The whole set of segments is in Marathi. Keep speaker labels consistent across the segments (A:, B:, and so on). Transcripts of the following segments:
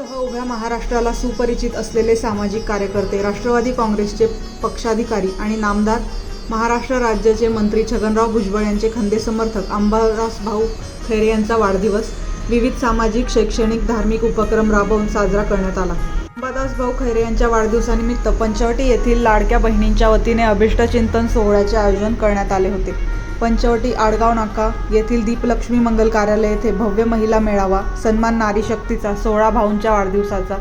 A: सह उभ्या महाराष्ट्राला सुपरिचित असलेले सामाजिक कार्यकर्ते राष्ट्रवादी काँग्रेसचे पक्षाधिकारी आणि नामदार महाराष्ट्र राज्याचे मंत्री छगनराव भुजबळ यांचे खंदे समर्थक अंबादास भाऊ खैरे यांचा वाढदिवस विविध सामाजिक शैक्षणिक धार्मिक उपक्रम राबवून साजरा करण्यात आला. अंबादास भाऊ खैरे यांच्या वाढदिवसानिमित्त पंचवटी येथील लाडक्या बहिणींच्या वतीने अभिष्टचिंतन सोहळ्याचे आयोजन करण्यात आले होते. पंचवटी आडगाव नाका येथील दीपलक्ष्मी मंगल कार्यालय येथे भव्य महिला मेळावा सन्मान नारी शक्तीचा सोळा भाऊंच्या वाढदिवसाचा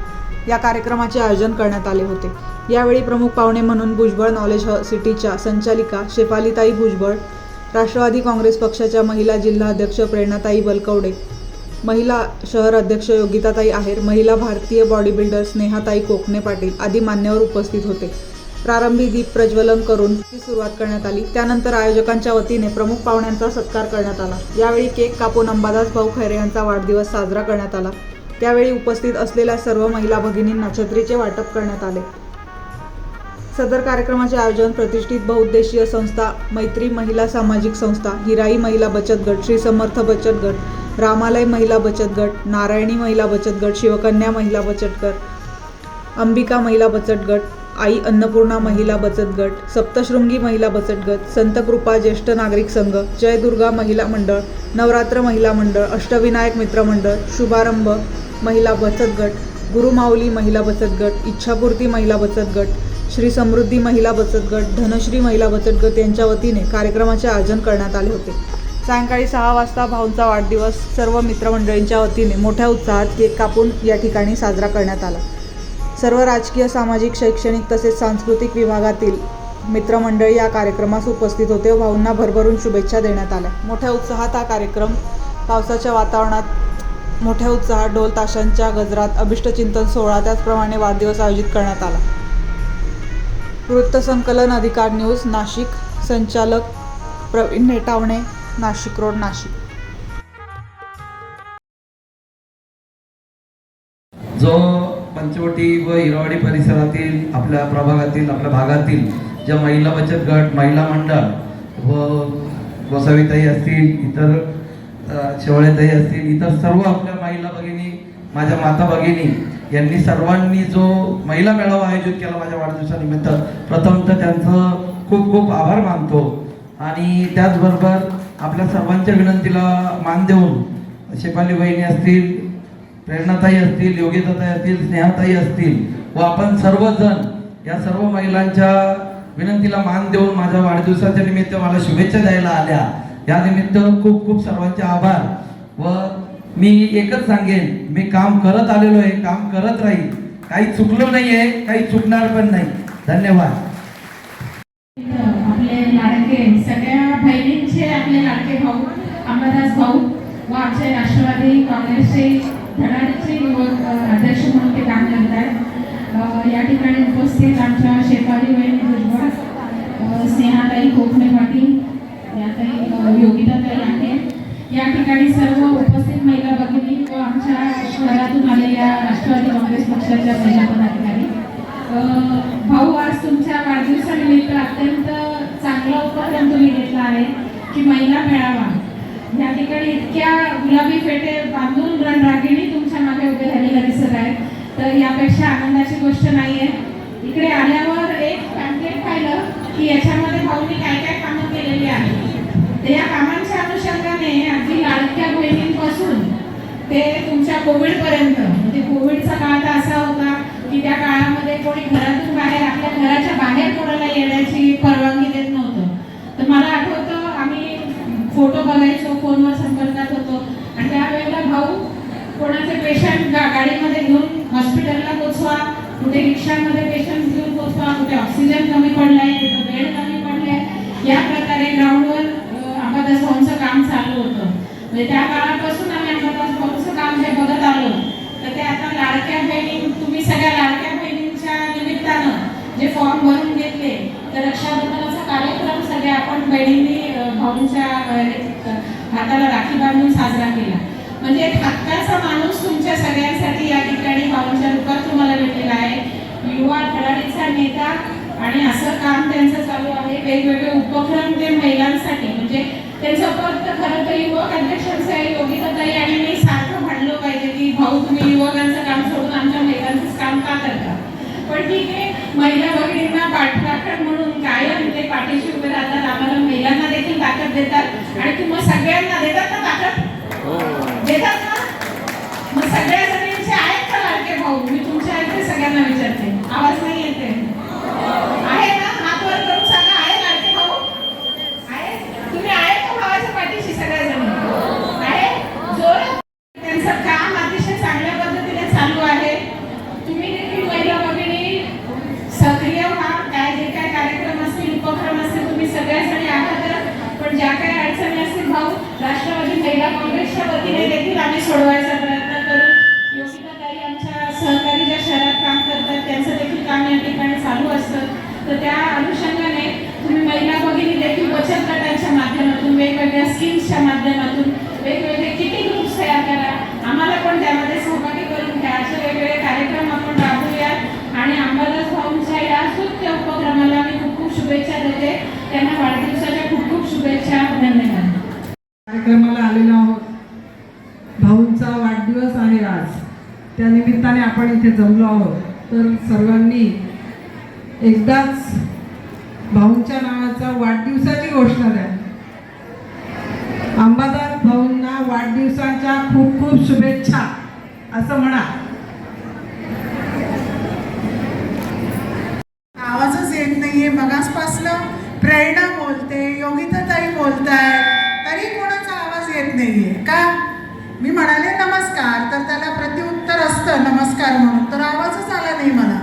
A: या कार्यक्रमाचे आयोजन करण्यात आले होते. यावेळी प्रमुख पाहुणे म्हणून भुजबळ नॉलेज ह- सिटीच्या संचालिका शेफालीताई भुजबळ राष्ट्रवादी काँग्रेस पक्षाच्या महिला जिल्हा अध्यक्ष प्रेरणाताई बलकवडे महिला शहर अध्यक्ष योगिताताई आहेर महिला भारतीय बॉडी बिल्डर स्नेहाताई कोकणे पाटील आदी मान्यवर उपस्थित होते. प्रारंभी दीप प्रज्वलन करून ती सुरुवात करण्यात आली. त्यानंतर आयोजकांच्या वतीने प्रमुख पाहुण्यांचा सत्कार करण्यात आला. यावेळी केक कापून अंबादास भाऊ खैरे यांचा वाढदिवस साजरा करण्यात आला. त्यावेळी उपस्थित असलेल्या सर्व महिला भगिनींना छत्रीचे वाटप करण्यात आले. सदर कार्यक्रमाचे आयोजन प्रतिष्ठित बहुउद्देशीय संस्था मैत्री महिला सामाजिक संस्था हिराई महिला बचत गट श्री समर्थ बचत गट रामालय महिला बचत गट नारायणी महिला बचत गट शिवकन्या महिला बचत गट अंबिका महिला बचत गट आई अन्नपूर्णा महिला बचत गट सप्तशृंगी महिला बचत गट संत कृपा ज्येष्ठ नागरिक संघ जय दुर्गा महिला मंडळ नवरात्र महिला मंडळ अष्टविनायक मित्र मंडळ शुभारंभ महिला बचत गट गुरुमाऊली महिला बचत गट इच्छापूर्ती महिला बचत गट श्री समृद्धी महिला बचत गट धनश्री महिला बचत गट यांच्या वतीने कार्यक्रमाचे आयोजन करण्यात आले होते. सायंकाळी सहा वाजता भाऊंचा वाढदिवस सर्व मित्रमंडळींच्या वतीने मोठ्या उत्साहात केक कापून या ठिकाणी साजरा करण्यात आला. सर्व राजकीय सामाजिक शैक्षणिक तसेच सांस्कृतिक विभागातील मित्रमंडळी या कार्यक्रमास उपस्थित होते व भाऊंना भरभरून शुभेच्छा देण्यात आल्या. मोठ्या उत्साहात हा कार्यक्रम पावसाच्या वातावरणात मोठ्या उत्साहात ढोल ताशांच्या गजरात अभिष्टचिंतन सोहळा त्याचप्रमाणे वाढदिवस आयोजित करण्यात आला. वृत्तसंकलन अधिकार न्यूज नाशिक. संचालक प्रवीण नेटावणे नाशिक रोड नाशिक.
B: जो पंचवटी व हिरवाडी परिसरातील आपल्या प्रभागातील आपल्या भागातील ज्या महिला बचत गट महिला मंडळ व गोसावीताई असतील इतर अ, शेवळेताई असतील इतर सर्व आपल्या महिला भगिनी माझ्या माता भगिनी यांनी सर्वांनी जो महिला मेळावा आयोजित केला माझ्या वाढदिवसानिमित्त प्रथम तर त्यांचं खूप खूप आभार मानतो. आणि त्याचबरोबर आपल्या सर्वांच्या विनंतीला मान देऊन शेफाली बहिणी असतील प्रेरणाताई असतील योगिताताई असतील स्नेहाताई असतील व आपण सर्वजण या सर्व महिलांच्या विनंतीला मान देऊन माझ्या वाढदिवसाच्या निमित्त मला शुभेच्छा द्यायला आल्या. या निमित्त खूप खूप सर्वांचे आभार. व मी एकच सांगेन मी काम करत आलेलो आहे काम करत राहील काही चुकलो नाहीये काही चुकणार पण नाही. धन्यवाद.
C: आपले लाडके सगळ्या बहिणींचे आपले लाडके भाऊ अंबादास भाऊ व आमचे राष्ट्रवादी काँग्रेसचे धडाडीचे युवक अध्यक्ष म्हणून ते काम करत आहेत या ठिकाणी उपस्थित आमच्या शेफाली बहिणी भुजबळ स्नेहाताई कोकणे पाटील याताई योगिताताई आहे. या ठिकाणी सर्व उपस्थित महिला भगिनी व आमच्या शहरातून आलेल्या राष्ट्रवादी काँग्रेस पक्षाच्या महिला पदाधिकारी भाऊ आज तुमच्या वाढदिवसानिमित्त अत्यंत चांगला उपक्रम तुम्ही घेतला आहे की महिला मेळावा. या ठिकाणी इतक्या गुलाबी फेटे बांधून रणरागिणी तुमच्या मागे उभे झालेला दिसत आहे तर यापेक्षा आनंदाची गोष्ट नाही आहे इकडे आल्यावर एक पॅम्पलेट पाहिलं की याच्यामध्ये भाऊनी काय काय कामं केलेली आहेत. तर या कामांच्या अनुषंगाने अगदी लाडक्या बहिणींपासून ते तुमच्या कोविडपर्यंत म्हणजे कोविडचा काळ तर असा होता की त्या काळामध्ये कोणी घरातून बाहेर आपल्या घराच्या बाहेर कोणाला येण्याची ऑक्सिजन कमी पडलाय कुठे बेड कमी पडले या प्रकारे ग्राउंडवर अंबादास भाऊंचं काम चालू होतं. म्हणजे त्या काळापासून आम्ही अंबादास भाऊंचं काम जे बघत आलो. तर ते आता लाडक्या बहिणी तुम्ही सगळ्या लाडक्या बहिणींच्या निमित्तानं जे फॉर्म भरून घेतले तर रक्षाबंधनाचा कार्यक्रम सगळ्या आपण बहिणींनी भाऊंच्या हाताला राखी बांधून साजरा केला. वेगवेगळे उपक्रम ते महिलांसाठी म्हणजे त्यांचं पद तर खरं तर युवक अध्यक्षांचं आहे योगिताताई आणि मी सारखं म्हणलो पाहिजे की भाऊ तुम्ही युवकांचं काम सोडून आमच्या महिलांचंच काम का करता? पण ठीक आहे महिला भगिनींना पाठराखण म्हणून कायम ते पाठीशी उभे राहतात. आम्हाला महिलांना देखील ताकद देतात आणि तुम्हाला सगळ्यांना देतात ना ताकद? हो. देतात ना? मग सगळ्या चालू असतं. तर त्या अनुषंगाने तुम्ही महिला भगिनी देखील बचत गटांच्या माध्यमातून वेगवेगळ्या स्कीम्सच्या माध्यमातून वेगवेगळे किती ग्रुप्स तयार करा. आम्हाला पण त्यामध्ये सहभागी करून घ्या. असे वेगवेगळे कार्यक्रम आपण राबवूया आणि अंबादास भाऊंच्या या स्तुत्य उपक्रमाला मी खूप खूप शुभेच्छा देते. त्यांना वाढदिवसाच्या खूप खूप शुभेच्छा. धन्यवाद.
D: कार्यक्रमाला आलेलो आहोत. भाऊंचा वाढदिवस आहे आज. त्या निमित्ताने आपण इथे जमलो आहोत. तर सर्वांनी एकदाच भाऊंच्या नावाचा वाढदिवसाची घोषणा द्या. अंबादास भाऊंना वाढदिवसाच्या खूप खूप शुभेच्छा असं म्हणा.
E: आवाजच येत नाहीये मगासपासनं प्रेरणा बोलते योगिताताई बोलताय तरी कोणाचा आवाज येत नाहीये का? मी म्हणाले नमस्कार तर त्याला प्रत्युत्तर असतं नमस्कार म्हणून तर आवाजच आला नाही मला.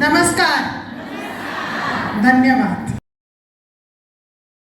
E: नमस्कार. धन्यवाद.